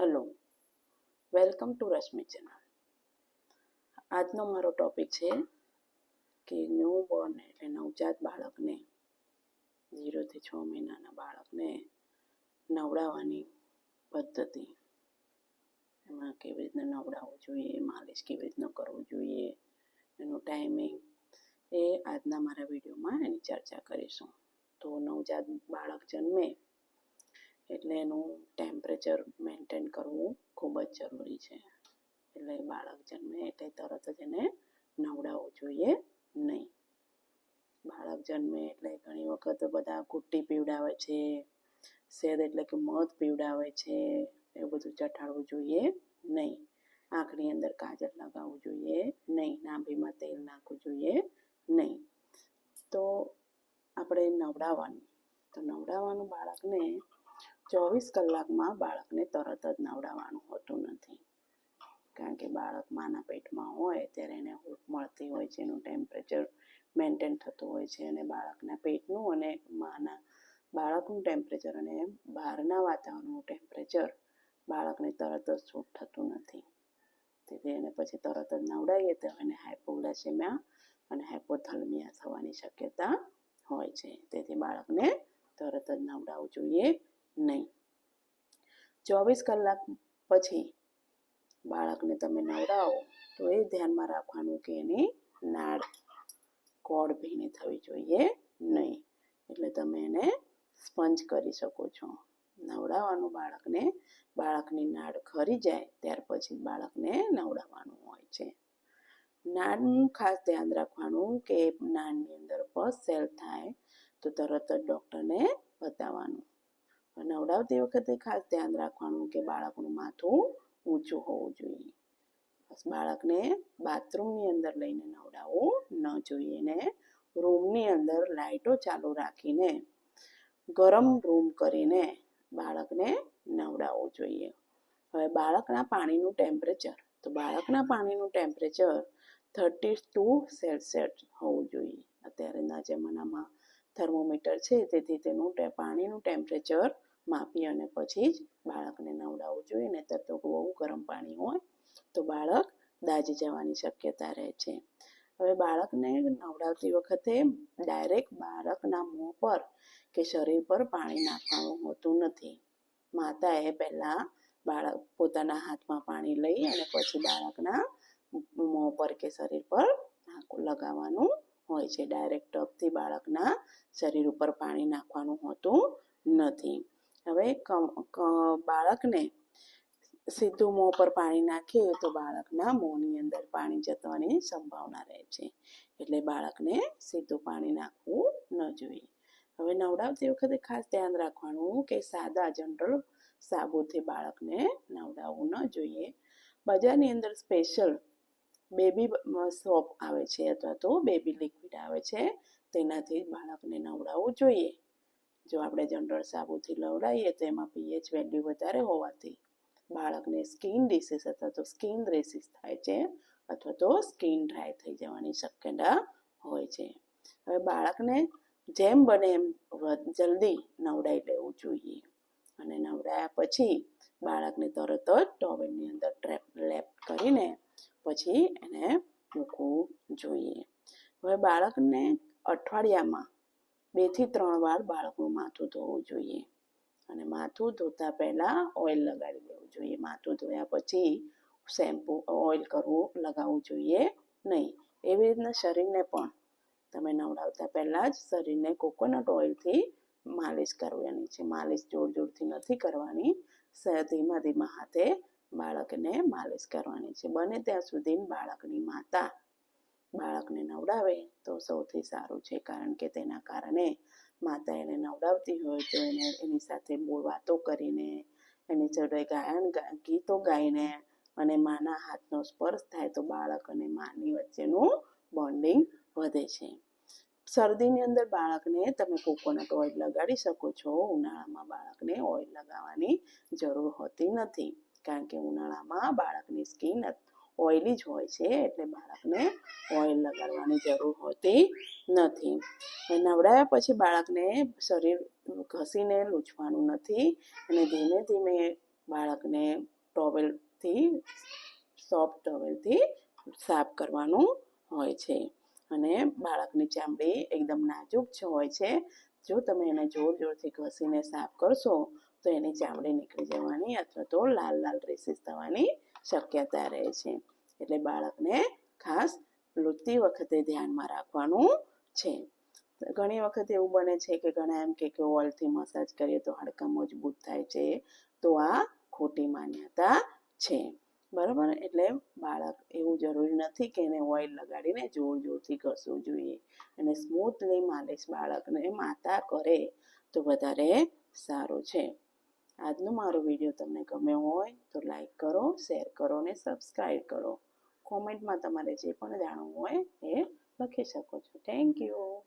Hello welcome to Rashmi channel આજનો મારો topic છે કે ન્યૂ બોર્ન એટલે નવજાત બાળકને ઝીરોથી છ મહિનાના બાળકને નવડાવવાની પદ્ધતિ. એમાં કેવી રીતના નવડાવવું જોઈએ, માલિશ કેવી રીતના કરવું જોઈએ, એનું ટાઈમિંગ એ આજના મારા વિડીયોમાં એની ચર્ચા કરીશું. તો નવજાત બાળક જન્મે એટલે એનું ટેમ્પરેચર મેન્ટેન કરવું ખૂબ જ જરૂરી છે. એટલે બાળક જન્મે એટલે તરત જ એને નવડાવવું જોઈએ નહીં. બાળક જન્મે એટલે ઘણી વખત બધા કુટ્ટી પીવડાવે છે, સેદ એટલે કે મધ પીવડાવે છે, એવું બધું ચટાડવું જોઈએ નહીં. આંખની અંદર કાજલ લગાવવું જોઈએ નહીં, નાભીમાં તેલ નાખવું જોઈએ નહીં. તો આપણે નવડાવવાનું. તો નવડાવવાનું બાળકને ચોવીસ કલાકમાં બાળકને તરત જ નવડાવવાનું હોતું નથી. કારણ કે બાળક માના પેટમાં હોય ત્યારે એને હૂંફ મળતી હોય છે, એનું ટેમ્પરેચર મેન્ટેન થતું હોય છે અને બાળકના પેટનું અને માના બાળકનું ટેમ્પરેચર અને બહારના વાતાવરણનું ટેમ્પરેચર બાળકને તરત જ સૂટ થતું નથી. તેથી એને પછી તરત જ નવડાવીએ તો એને હાઇપોગ્લાસેમિયા અને હાઇપોથાલ્મિયા થવાની શક્યતા હોય છે. તેથી બાળકને તરત જ નવડાવવું જોઈએ નહીં. ચોવીસ કલાક પછી બાળકને તમે નવડાવો, તો એ ધ્યાનમાં રાખવાનું કે એની નાળ કોડ ભીની થવી જોઈએ નહીં. એટલે તમે એને સ્પંજ કરી શકો છો. નવડાવવાનું બાળકને, બાળકની નાળ ખરી જાય ત્યાર પછી બાળકને નવડાવવાનું હોય છે. નાળનું ખાસ ધ્યાન રાખવાનું કે નાળની અંદર પસ સેલ થાય, તો તરત જ ડૉક્ટરને બતાવવાનું. નવડાવતી વખતે ખાસ ધ્યાન રાખવાનું કે બાળકનું માથું ઊંચું હોવું જોઈએ. બસ બાળકને બાથરૂમની અંદર લઈને નવડાવવું ન જોઈએ ને રૂમની અંદર લાઇટો ચાલુ રાખીને, ગરમ રૂમ કરીને બાળકને નવડાવવું જોઈએ. હવે બાળકના પાણીનું ટેમ્પરેચર, તો બાળકના પાણીનું ટેમ્પરેચર થર્ટી ટુ સેલ્સિયસ હોવું જોઈએ. અત્યારના જમાનામાં થર્મોમીટર છે, તેથી તેનું પાણીનું ટેમ્પરેચર માપી અને પછી જ બાળકને નવડાવવું જોઈએ, નહીંતર તો બહુ ગરમ પાણી હોય તો બાળક દાજી જવાની શક્યતા રહે છે. હવે બાળકને નવડાવતી વખતે ડાયરેક્ટ બાળકના મોં પર કે શરીર પર પાણી નાખવાનું હોતું નથી. માતાએ પહેલાં બાળક પોતાના હાથમાં પાણી લઈ અને પછી બાળકના મોં પર કે શરીર પર લગાવવાનું હોય છે. ડાયરેક્ટ ટપથી બાળકના શરીર ઉપર પાણી નાખવાનું હોતું નથી. હવે બાળકને સીધું મોં પર પાણી નાખીએ તો બાળકના મોંની અંદર પાણી જવાની સંભાવના રહે છે. એટલે બાળકને સીધું પાણી નાખવું ન જોઈએ. હવે નવડાવતી વખતે ખાસ ધ્યાન રાખવાનું કે સાદા જનરલ સાબુથી બાળકને નવડાવવું ન જોઈએ. બજારની અંદર સ્પેશિયલ બેબી સોપ આવે છે અથવા તો બેબી લિક્વિડ આવે છે, તેનાથી બાળકને નવડાવવું જોઈએ. જો આપણે જનરલ સાબુથી નવડાવીએ તો એમાં પીએચ વેલ્યુ વધારે હોવાથી બાળકને સ્કિન ડિસીઝ અથવા તો સ્કિન રેસીસ થાય છે અથવા તો સ્કિન ડ્રાય થઈ જવાની શક્યતા હોય છે. હવે બાળકને જેમ બને એમ જલ્દી નવડાવી લેવું જોઈએ. અને નવડાયા પછી બાળકને તરત જ ટોવેલની અંદર ટ્રેપ, લેપ કરીને પછી એને મૂકવું જોઈએ. હવે બાળકને અઠવાડિયામાં બેથી ત્રણ વાર બાળકનું માથું ધોવું જોઈએ અને માથું ધોતા પહેલાં ઓઇલ લગાડી દેવું જોઈએ. માથું ધોયા પછી શેમ્પૂ, ઓઇલ કરવું, લગાવવું જોઈએ નહીં. એવી રીતના શરીરને પણ તમે નવડાવતા પહેલાં જ શરીરને કોકોનટ ઓઇલથી માલિશ કરવાની છે. માલિશ જોર જોરથી નથી કરવાની. ધીમા ધીમા હાથે બાળકને માલિશ કરવાની છે. બને ત્યાં સુધી બાળકની માતા બાળકને નવડાવે તો સૌથી સારું છે. કારણ કે તેના કારણે માતા એને નવડાવતી હોય તો એને એની સાથે બોલ વાતો કરીને, એની જોડે ગાયન ગીતો ગાઈને અને માના હાથનો સ્પર્શ થાય તો બાળક અને માની વચ્ચેનું બોન્ડિંગ વધે છે. શરદીની અંદર બાળકને તમે કોકોનટ ઓઇલ લગાડી શકો છો. ઉનાળામાં બાળકને ઓઇલ લગાવવાની જરૂર હોતી નથી. કારણ કે ઉનાળામાં બાળકની સ્કિન ઓઇલી જ હોય છે, એટલે બાળકને ઓઇલ લગાડવાની જરૂર હોતી નથી. નવડાવ્યા પછી બાળકને શરીર ઘસીને લૂછવાનું નથી અને ધીમે ધીમે બાળકને ટોવેલથી, સોફ્ટ ટોવેલથી સાફ કરવાનું હોય છે. અને બાળકની ચામડી એકદમ નાજુક હોય છે. જો તમે એને જોર જોરથી ઘસીને સાફ કરશો તો એની ચામડી નીકળી જવાની અથવા તો લાલ લાલ રેસીસ થવાની શક્યતા રહે છે. એટલે બાળકને ખાસ લૂંટતી વખતે ધ્યાનમાં રાખવાનું છે. ઘણી વખત એવું બને છે કે ઘણા એમ કે ઓઇલથી મસાજ કરીએ તો હાડકાં મજબૂત થાય છે. તો આ ખોટી માન્યતા છે. બરાબર? એટલે બાળક એવું જરૂરી નથી કે એને ઓઇલ લગાડીને જોર જોરથી ઘસવું જોઈએ. અને સ્મૂથલી માલિશ બાળકને માતા કરે તો વધારે સારું છે. આજનો મારો વીડિયો તમને ગમ્યો હોય તો લાઈક કરો, શેર કરો અને સબસ્ક્રાઈબ કરો. કોમેન્ટમાં તમારે જે પણ જાણવું હોય એ લખી શકો છો. Thank you